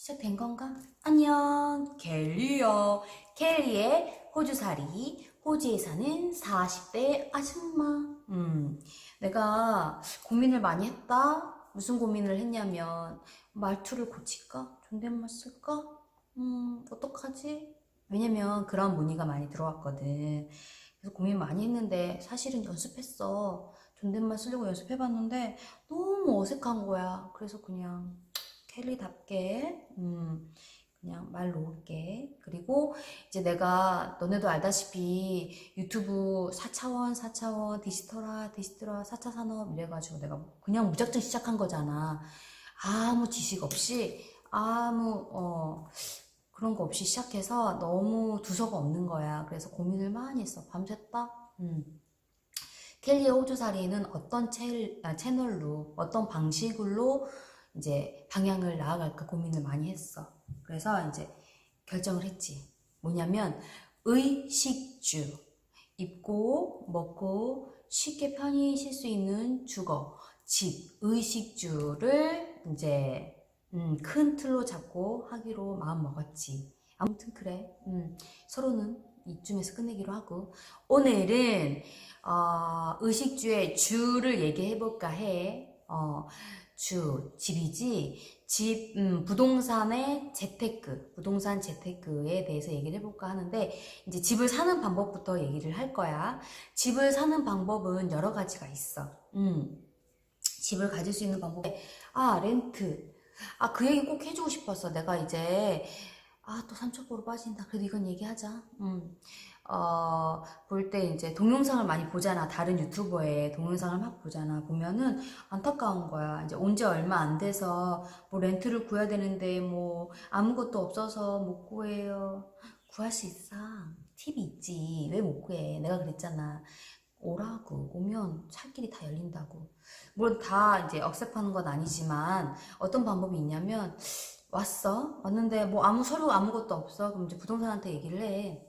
시작된 건가? 안녕, 켈리요. 켈리의 호주살이, 호주에 사는 40대 아줌마. 음, 내가 고민을 많이 했다. 무슨 고민을 했냐면, 말투를 고칠까? 존댓말 쓸까? 음, 어떡하지? 왜냐면 그런 문의가 많이 들어왔거든. 그래서 고민 많이 했는데, 사실은 연습했어. 존댓말 쓰려고 연습해봤는데, 너무 어색한 거야. 그래서 그냥, 켈리답게 음, 그냥 말 놓을게. 그리고 이제 내가 너네도 알다시피 유튜브 4차원, 4차원, 디지털화, 디지털화, 4차 산업 이래가지고 내가 그냥 무작정 시작한 거잖아. 아무 지식 없이 아무 어 그런 거 없이 시작해서 너무 두서가 없는 거야. 그래서 고민을 많이 했어. 밤샜다. 음. 켈리의 호주살이는 어떤 채, 아, 채널로, 어떤 방식으로 이제 방향을 나아갈까 고민을 많이 했어. 그래서 이제 결정을 했지. 뭐냐면 의식주. 입고 먹고 쉽게 편히 쉴 수 있는 주거, 집, 의식주를 이제 음, 큰 틀로 잡고 하기로 마음 먹었지. 아무튼 그래. 음, 서로는 이쯤에서 끝내기로 하고 오늘은 어, 의식주의 주를 얘기해 볼까 해. 어, 주, 집이지. 집, 음, 부동산의 재테크, 부동산 재테크에 대해서 얘기를 해볼까 하는데, 이제 집을 사는 방법부터 얘기를 할 거야. 집을 사는 방법은 여러 가지가 있어. 음, 집을 가질 수 있는 방법. 아, 렌트. 아, 그 얘기 꼭 해주고 싶었어. 내가 이제, 아, 또 삼척보로 빠진다. 그래도 이건 얘기하자. 음. 어, 볼 때 이제 동영상을 많이 보잖아. 다른 유튜버의 동영상을 막 보잖아. 보면은 안타까운 거야. 이제 온 지 얼마 안 돼서 뭐 렌트를 구해야 되는데 뭐 아무것도 없어서 못 구해요. 구할 수 있어. 팁이 있지. 왜 못 구해? 내가 그랬잖아. 오라고. 오면 살 길이 다 열린다고. 물론 다 이제 억셉하는 건 아니지만 어떤 방법이 있냐면 왔어. 왔는데 뭐 아무 서류 아무것도 없어. 그럼 이제 부동산한테 얘기를 해.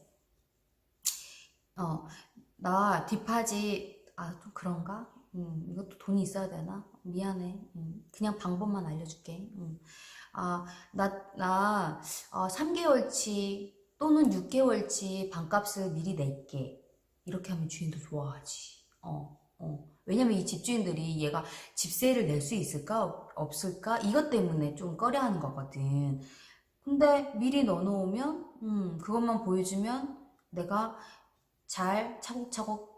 어, 나 디파지, 아, 좀 그런가? 음, 이것도 돈이 있어야 되나? 미안해. 음, 그냥 방법만 알려줄게. 음. 아, 나, 나, 어, 3개월치 또는 6개월치 반값을 미리 낼게. 이렇게 하면 주인도 좋아하지. 어, 어. 왜냐면 이 집주인들이 얘가 집세를 낼 수 있을까? 없- 없을까? 이것 때문에 좀 꺼려 하는 거거든. 근데 미리 넣어놓으면, 음, 그것만 보여주면 내가 잘 차곡차곡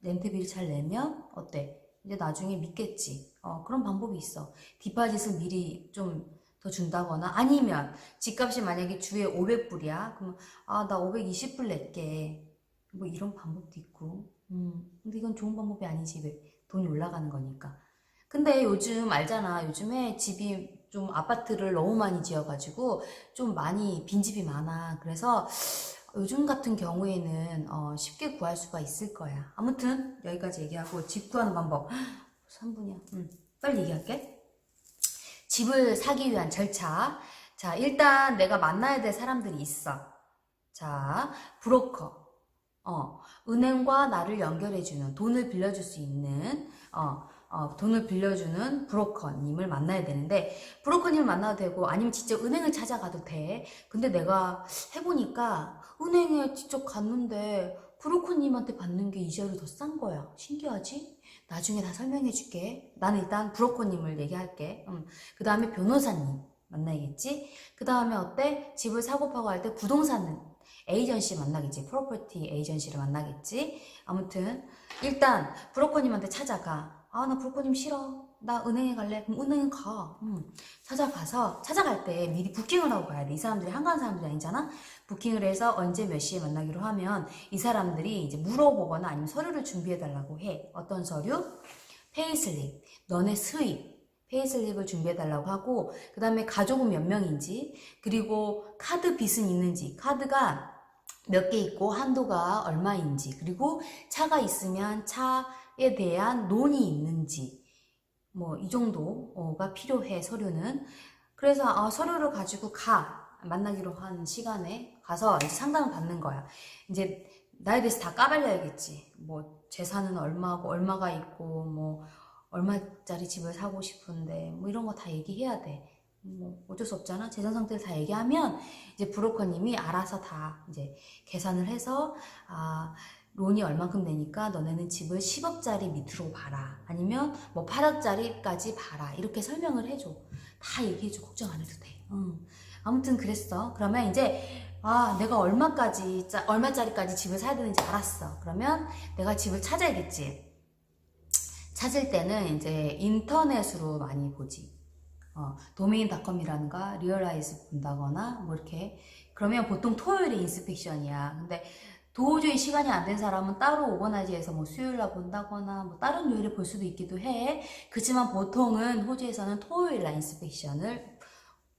렌트비를 잘 내면 어때? 이제 나중에 믿겠지. 어, 그런 방법이 있어. 디파짓을 미리 좀 더 준다거나 아니면 집값이 만약에 주에 500불이야. 그러면 아, 나 520불 낼게. 뭐 이런 방법도 있고. 음, 근데 이건 좋은 방법이 아니지. 왜? 돈이 올라가는 거니까. 근데 요즘 알잖아. 요즘에 집이 좀 아파트를 너무 많이 지어가지고 좀 많이 빈집이 많아. 그래서 요즘 같은 경우에는 어, 쉽게 구할 수가 있을 거야. 아무튼 여기까지 얘기하고 집 구하는 방법 3분이야. 음, 빨리 얘기할게. 집을 사기 위한 절차. 자, 일단 내가 만나야 될 사람들이 있어. 자, 브로커. 어, 은행과 나를 연결해주는, 돈을 빌려줄 수 있는, 어, 어, 돈을 빌려주는 브로커님을 만나야 되는데, 브로커님을 만나도 되고, 아니면 직접 은행을 찾아가도 돼. 근데 내가 해보니까, 은행에 직접 갔는데, 브로커님한테 받는 게 이자율이 더싼 거야. 신기하지? 나중에 다 설명해 줄게. 나는 일단 브로커님을 얘기할게. 음. 그 다음에 변호사님 만나야겠지? 그 다음에 어때? 집을 사고 파고 할 때 부동산 에이전시 만나겠지. 프로퍼티 에이전시를 만나겠지. 아무튼 일단 브로커님한테 찾아가. 아, 나 브로커님 싫어. 나 은행에 갈래. 그럼 은행 가. 음. 찾아가서 찾아갈 때 미리 부킹을 하고 가야 돼. 이 사람들이 한가한 사람들이 아니잖아. 부킹을 해서 언제 몇 시에 만나기로 하면 이 사람들이 이제 물어보거나 아니면 서류를 준비해 달라고 해. 어떤 서류? 페이슬립. 너네 수입. 페이슬립을 준비해 달라고 하고 그 다음에 가족은 몇 명인지 그리고 카드 빚은 있는지 카드가 몇 개 있고 한도가 얼마인지 그리고 차가 있으면 차에 대한 논이 있는지 뭐 이 정도가 필요해 서류는. 그래서 아, 서류를 가지고 가. 만나기로 한 시간에 가서 이제 상담을 받는 거야. 이제 나에 대해서 다 까발려야겠지. 뭐 재산은 얼마고 얼마가 있고 뭐 얼마짜리 집을 사고 싶은데 뭐 이런 거 다 얘기해야 돼 뭐 어쩔 수 없잖아. 재산 상태를 다 얘기하면 이제 브로커님이 알아서 다 이제 계산을 해서 아 론이 얼만큼 되니까 너네는 집을 10억짜리 밑으로 봐라. 아니면 뭐 8억짜리까지 봐라. 이렇게 설명을 해줘. 다 얘기해줘. 걱정 안 해도 돼. 응. 아무튼 그랬어. 그러면 이제 아 내가 얼마까지 짜- 얼마짜리까지 집을 사야 되는지 알았어. 그러면 내가 집을 찾아야겠지. 찾을 때는 이제 인터넷으로 많이 보지. 어, 도메인닷컴이라든가 리얼라이즈 본다거나 뭐 이렇게 그러면 보통 토요일에 인스펙션이야. 근데 도저히 시간이 안 된 사람은 따로 오거나이즈해서 뭐 수요일날 본다거나 뭐 다른 요일에 볼 수도 있기도 해. 그렇지만 보통은 호주에서는 토요일날 인스펙션을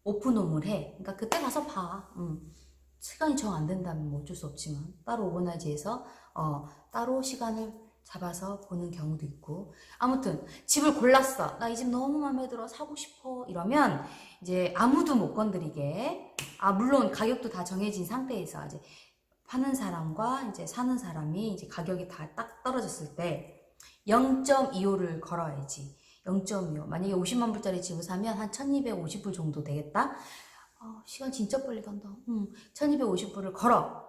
오픈홈을 해. 그러니까 그때 가서 봐. 음. 시간이 정 안 된다면 뭐 어쩔 수 없지만 따로 오거나이즈해서 어, 따로 시간을 잡아서 보는 경우도 있고. 아무튼 집을 골랐어. 나 이 집 너무 마음에 들어. 사고 싶어. 이러면 이제 아무도 못 건드리게. 아 물론 가격도 다 정해진 상태에서 이제 파는 사람과 이제 사는 사람이 이제 가격이 다 딱 떨어졌을 때 0.25를 걸어야지. 0.25 만약에 50만 불짜리 집을 사면 한 1250불 정도 되겠다? 아, 시간 진짜 빨리 간다. 음, 1250불을 걸어.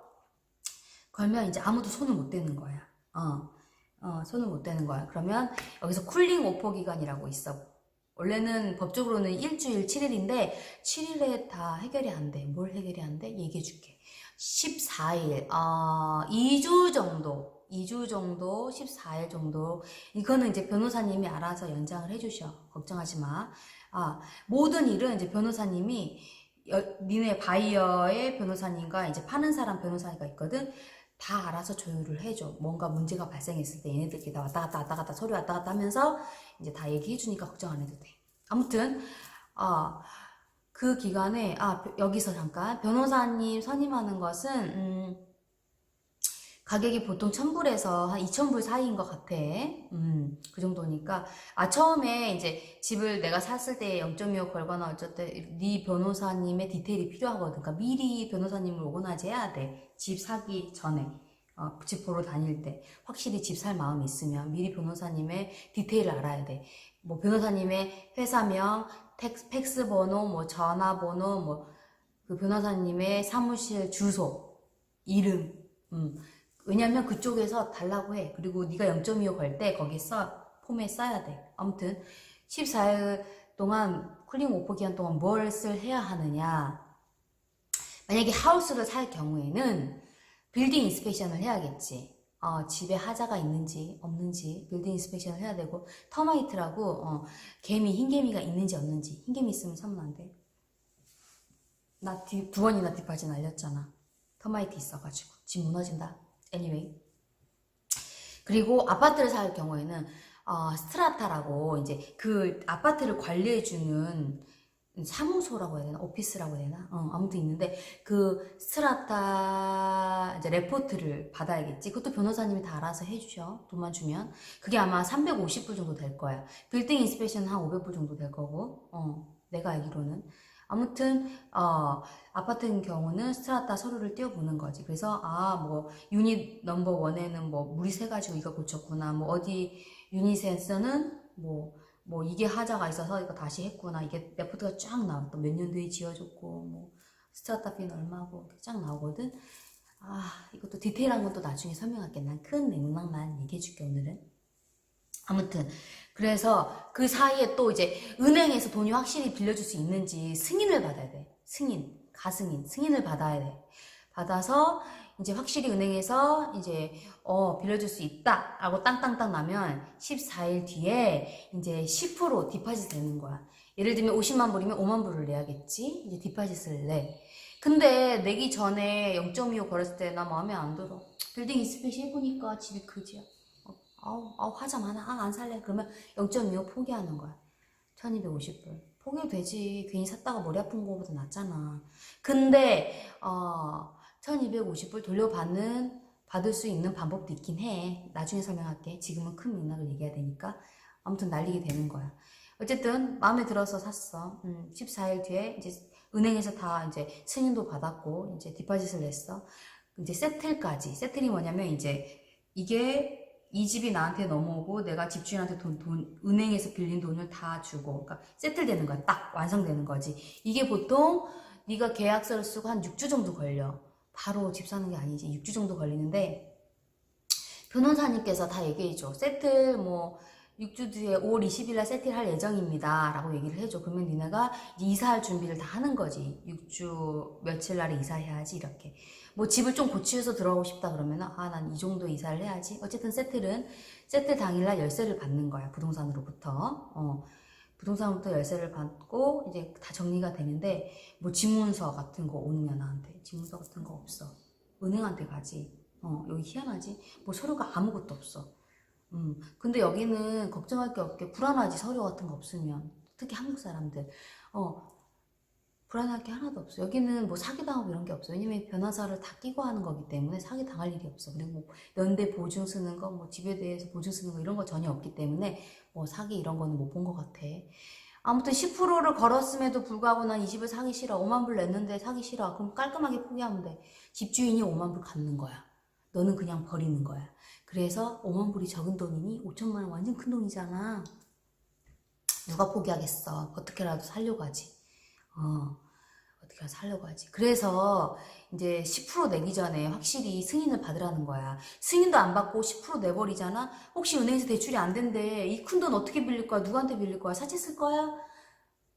걸면 이제 아무도 손을 못 대는 거야. 어. 어, 손을 못 대는 거야. 그러면 여기서 쿨링 오퍼 기간이라고 있어. 원래는 법적으로는 일주일 7일인데 7일에 다 해결이 안 돼. 뭘 해결이 안 돼? 얘기해 줄게. 14일, 아, 2주 정도, 2주 정도, 14일 정도. 이거는 이제 변호사님이 알아서 연장을 해주셔. 걱정하지 마. 아, 모든 일은 이제 변호사님이 여, 니네 바이어의 변호사님과 이제 파는 사람 변호사가 있거든. 다 알아서 조율을 해줘. 뭔가 문제가 발생했을 때 얘네들끼리 다 왔다 갔다 왔다 갔다 서류 왔다 갔다 하면서 이제 다 얘기해주니까 걱정 안 해도 돼. 아무튼, 아, 그 기간에, 아, 여기서 잠깐. 변호사님 선임하는 것은, 음, 가격이 보통 1000불에서 한 2000불 사이인 것 같아. 음, 그 정도니까. 아, 처음에 이제 집을 내가 샀을 때 0.25 걸거나 어쨌든 네 변호사님의 디테일이 필요하거든. 그러니까 미리 변호사님을 오거나지 해야 돼. 집 사기 전에. 어, 집 보러 다닐 때. 확실히 집 살 마음이 있으면 미리 변호사님의 디테일을 알아야 돼. 뭐 변호사님의 회사명, 텍스, 팩스 번호, 뭐 전화번호, 뭐 그 변호사님의 사무실 주소, 이름, 음. 왜냐면 그쪽에서 달라고 해. 그리고 네가 0.25 걸 때 거기 써 폼에 써야 돼. 아무튼 14일 동안 쿨링 오프 기간 동안 뭘쓸 해야 하느냐. 만약에 하우스를 살 경우에는 빌딩 인스펙션을 해야겠지. 어, 집에 하자가 있는지 없는지 빌딩 인스펙션을 해야 되고 터마이트라고 어, 개미 흰개미가 있는지 없는지 흰개미 있으면 사면 안 돼. 나 두 번이나 뒷바지 날렸잖아. 터마이트 있어가지고 집 무너진다. Anyway. 그리고 아파트를 살 경우에는 어, 스트라타라고 이제 그 아파트를 관리해주는 사무소라고 해야 되나? 오피스라고 해야 되나? 어, 아무튼 있는데 그 스트라타 이제 레포트를 받아야겠지. 그것도 변호사님이 다 알아서 해주셔. 돈만 주면. 그게 아마 350불 정도 될 거야. 빌딩 인스펙션은 한 500불 정도 될 거고. 어, 내가 알기로는 아무튼 어, 아파트인 경우는 스트라타 서류를 띄워보는 거지. 그래서 아 뭐 유닛 넘버 원에는 뭐 물이 새가지고 이거 고쳤구나. 뭐 어디 유닛에서는 뭐뭐 이게 하자가 있어서 이거 다시 했구나. 이게 레포트가 쫙 나와. 또몇 년도에 지어졌고 뭐 스트라타 비는 얼마고 쫙 나오거든. 아 이것도 디테일한 건 또 나중에 설명할게. 난 큰 맥락만 얘기해줄게 오늘은. 아무튼 그래서 그 사이에 또 이제 은행에서 돈이 확실히 빌려줄 수 있는지 승인을 받아야 돼. 승인, 가승인, 승인을 받아야 돼. 받아서 이제 확실히 은행에서 이제 어 빌려줄 수 있다라고 땅땅땅 나면 14일 뒤에 이제 10% 디파짓 되는 거야. 예를 들면 50만 불이면 5만 불을 내야겠지. 이제 디파짓을 내. 근데 내기 전에 0.25 걸었을 때나 마음에 안 들어. 빌딩 인스펙션 해보니까 집이 그지야. 어, 아우, 아우, 화자 많아. 아, 안 살래. 그러면 0.25 포기하는 거야. 1250불. 포기해도 되지. 괜히 샀다가 머리 아픈 거보다 낫잖아. 근데, 어, 1250불 돌려받는, 받을 수 있는 방법도 있긴 해. 나중에 설명할게. 지금은 큰 맥락을 얘기해야 되니까. 아무튼 날리게 되는 거야. 어쨌든, 마음에 들어서 샀어. 음, 14일 뒤에 이제 은행에서 다 이제 승인도 받았고, 이제 디파짓을 냈어. 이제 세틀까지. 세틀이 뭐냐면 이제 이게 이 집이 나한테 넘어오고 내가 집주인한테 돈, 돈 은행에서 빌린 돈을 다 주고. 그러니까 세틀되는 거야. 딱 완성되는 거지. 이게 보통 네가 계약서를 쓰고 한 6주 정도 걸려. 바로 집 사는 게 아니지. 6주 정도 걸리는데 변호사님께서 다 얘기해줘. 세틀 뭐 6주 뒤에 5월 20일 날 세틀할 예정입니다 라고 얘기를 해줘. 그러면 니네가 이사할 준비를 다 하는 거지. 6주 며칠 날에 이사해야지 이렇게. 뭐 집을 좀 고치해서 들어가고 싶다 그러면 아 난 이 정도 이사를 해야지. 어쨌든 세틀은 세틀 당일날 열쇠를 받는 거야 부동산으로부터. 어. 부동산부터 열쇠를 받고 이제 다 정리가 되는데 뭐 집문서 같은 거 오느냐 나한테. 집문서 같은 거 없어. 은행한테 가지. 어 여기 희한하지? 뭐 서류가 아무것도 없어 음 근데 여기는 걱정할 게 없게 불안하지 서류 같은 거 없으면 특히 한국 사람들 어 불안할 게 하나도 없어. 여기는 뭐 사기당하고 이런 게 없어. 왜냐면 변호사를 다 끼고 하는 거기 때문에 사기당할 일이 없어. 그리고 뭐 연대 보증 쓰는 거, 뭐 집에 대해서 보증 쓰는 거 이런 거 전혀 없기 때문에 뭐 사기 이런 거는 못 본 것 같아. 아무튼 10%를 걸었음에도 불구하고 난 이 집을 사기 싫어. 5만 불 냈는데 사기 싫어. 그럼 깔끔하게 포기하면 돼. 집주인이 5만 불 갚는 거야. 너는 그냥 버리는 거야. 그래서 5만 불이 적은 돈이니 5천만 원 완전 큰 돈이잖아. 누가 포기하겠어. 어떻게라도 살려고 하지. 어, 어떻게 살려고 하지. 그래서 이제 10% 내기 전에 확실히 승인을 받으라는 거야. 승인도 안 받고 10% 내버리잖아? 혹시 은행에서 대출이 안 된대. 이 큰 돈 어떻게 빌릴 거야? 누구한테 빌릴 거야? 사채 쓸 거야?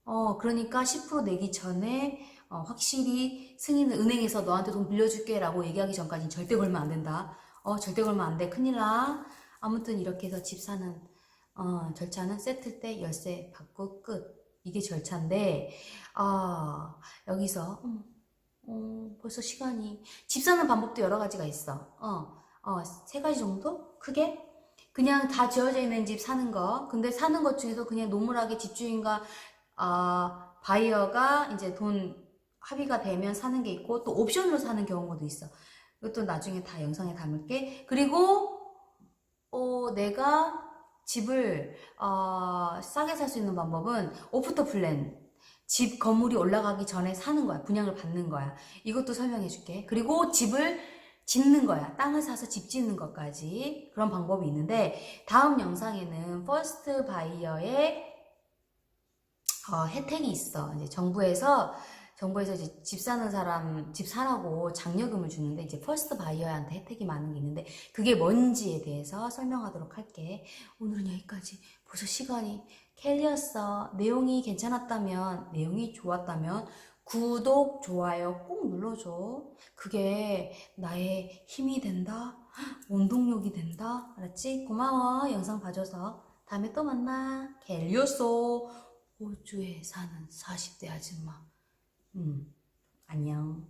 어, 그러니까 10% 내기 전에 어, 확실히 승인을 은행에서 너한테 돈 빌려줄게 라고 얘기하기 전까지 절대 걸면 안 된다. 어, 절대 걸면 안 돼. 큰일 나. 아무튼 이렇게 해서 집 사는 어, 절차는 세틀 때 열쇠 받고 끝. 이게 절차인데, 아, 여기서, 음, 어, 벌써 시간이, 집 사는 방법도 여러 가지가 있어. 어, 어, 세 가지 정도? 크게? 그냥 다 지어져 있는 집 사는 거. 근데 사는 것 중에서 그냥 노멀하게 집주인과, 아, 바이어가 이제 돈 합의가 되면 사는 게 있고, 또 옵션으로 사는 경우도 있어. 이것도 나중에 다 영상에 담을게. 그리고, 어, 내가 집을 어, 싸게 살 수 있는 방법은 오프터 플랜. 집 건물이 올라가기 전에 사는 거야. 분양을 받는 거야. 이것도 설명해 줄게. 그리고 집을 짓는 거야. 땅을 사서 집 짓는 것까지. 그런 방법이 있는데 다음 영상에는 퍼스트 바이어의 어, 혜택이 있어. 이제 정부에서 정부에서 이제 집 사는 사람 집 사라고 장려금을 주는데 이제 퍼스트 바이어한테 혜택이 많은 게 있는데 그게 뭔지에 대해서 설명하도록 할게. 오늘은 여기까지. 벌써 시간이 켈리였어. 내용이 괜찮았다면, 내용이 좋았다면 구독, 좋아요 꼭 눌러줘. 그게 나의 힘이 된다. 원동력이 된다. 알았지? 고마워. 영상 봐줘서. 다음에 또 만나. 켈리였어. 호주에 사는 40대 아줌마. 음, 안녕.